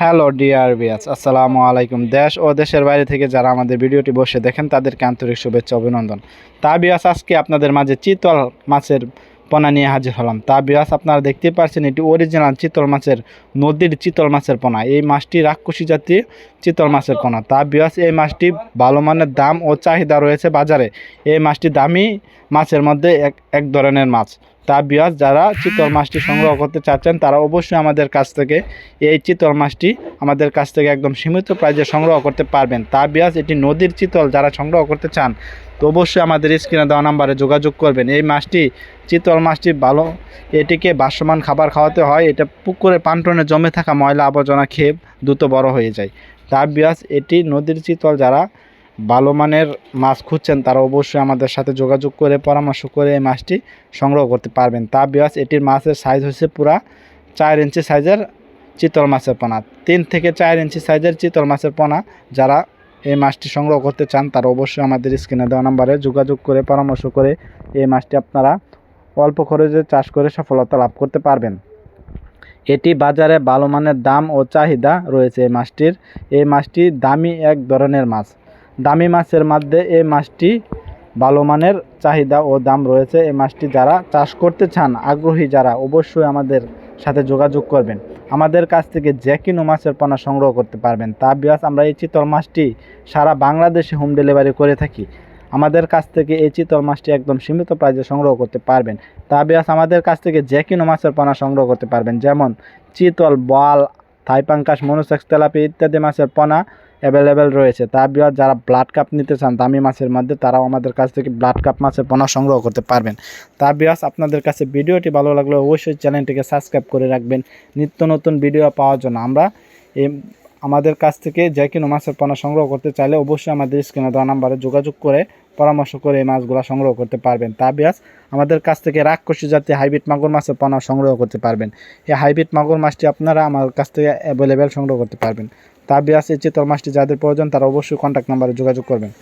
Hello dear বিয়াস আসসালামু আলাইকুম। দেশ ও দেশের বাইরে থেকে যারা আমাদের ভিডিওটি বসে দেখেন, তাদেরকে আন্তরিক শুভেচ্ছা, অভিনন্দন। তা বিয়াস আজকে আপনাদের মাঝে চিতল মাছের পোনা নিয়ে হাজির হলাম। তা বিয়াস আপনারা দেখতে পাচ্ছেন এটি অরিজিনাল চিতল মাছের, নদীর চিতল মাছের পোনা। এই মাছটি রাক্ষসী জাতীয় চিতল মাছের পোনা। তা বিয়াস এই মাছটি ভালো মানের দাম ও চাহিদা রয়েছে বাজারে। এই মাছটি দামি মাছের মধ্যে এক এক ধরনের মাছ। তা বিয়াস যারা চিতল মাছটি সংগ্রহ করতে চাচ্ছেন, তারা অবশ্যই আমাদের কাছ থেকে এই চিতল মাছটি আমাদের কাছ থেকে একদম সীমিত প্রাইজে সংগ্রহ করতে পারবেন। তা বিয়াস এটি নদীর চিতল যারা সংগ্রহ করতে চান, তো অবশ্যই আমাদের স্ক্রিনে দেওয়া নাম্বারে যোগাযোগ করবেন। এই মাছটি, চিতল মাছটি ভালো, এটিকে বাসমান খাবার খাওয়াতে হয়, এটা পুকুরে পান্টনে জমে থাকা ময়লা আবর্জনা খেয়ে দ্রুত বড় হয়ে যায়। তা বিয়াস এটি নদীর চিতল যারা ভালো মানের মাছ খুঁজছেন, তারা অবশ্যই আমাদের সাথে যোগাযোগ করে, পরামর্শ করে এই মাছটি সংগ্রহ করতে পারবেন। তা বিয়াস এটির মাছের সাইজ হচ্ছে পুরা চার ইঞ্চি সাইজের চিতল মাছের পোনা। তিন থেকে চার ইঞ্চি সাইজের চিতল মাছের পোনা যারা এই মাছটি সংগ্রহ করতে চান, তারা অবশ্যই আমাদের স্ক্রিনে দেওয়া নাম্বারে যোগাযোগ করে, পরামর্শ করে এই মাছটি আপনারা অল্প খরচে চাষ করে সফলতা লাভ করতে পারবেন। এটি বাজারে ভালো মানের দাম ও চাহিদা রয়েছে এই মাছটির। এই মাছটি দামি এক ধরনের মাছ। দামি মাছের মধ্যে এই মাছটি ভালো মানের চাহিদা ও দাম রয়েছে। এই মাছটি যারা চাষ করতে চান, আগ্রহী যারা, অবশ্যই আমাদের সাথে যোগাযোগ করবেন। আমাদের কাছ থেকে যে কোনো মাছের পোনা সংগ্রহ করতে পারবেন। তা বিয়াস, আমরা এই চিতল মাছটি সারা বাংলাদেশে হোম ডেলিভারি করে থাকি। আমাদের কাছ থেকে এই চিতল মাছটি একদম সীমিত প্রাইজে সংগ্রহ করতে পারবেন। তা বিয়াস, আমাদের কাছ থেকে যে কোনো মাছের পোনা সংগ্রহ করতে পারবেন। যেমন চিতল বল থাইপাঙ্কাশ মনুসেক্স তেলাপি ইত্যাদি মাছের পোনা অ্যাভেলেবেল রয়েছে। তা যারা ব্লাড কাপ নিতে চান দামি মাছের মধ্যে, তারাও আমাদের কাছ থেকে ব্লাড কাপ মাছের পোনা সংগ্রহ করতে পারবেন। তা বিয়াস, আপনাদের কাছে ভিডিওটি ভালো লাগলে অবশ্যই চ্যানেলটিকে সাবস্ক্রাইব করে রাখবেন। নিত্য নতুন ভিডিও পাওয়ার জন্য। আমরা আমাদের কাছ থেকে যে কোনো মাছের পোনা সংগ্রহ করতে চাইলে অবশ্যই আমাদের স্ক্রিনে দেওয়া নাম্বারে যোগাযোগ করে পরামর্শ করে এই মাছগুলো সংগ্রহ করতে পারবেন। তা বিয়াস, আমাদের কাছ থেকে রাক্ষসী জাতীয় হাইব্রিড মাগুর মাছের পোনা সংগ্রহ করতে পারবেন। এই হাইব্রিড মাগুর মাছটি আপনারা আমার কাছ থেকে অ্যাভেলেবেল সংগ্রহ করতে পারবেন। তা আছে চিতল মাছটি যাদের প্রয়োজন তারা অবশ্যই কন্ট্যাক্ট নাম্বারে যোগাযোগ করবেন।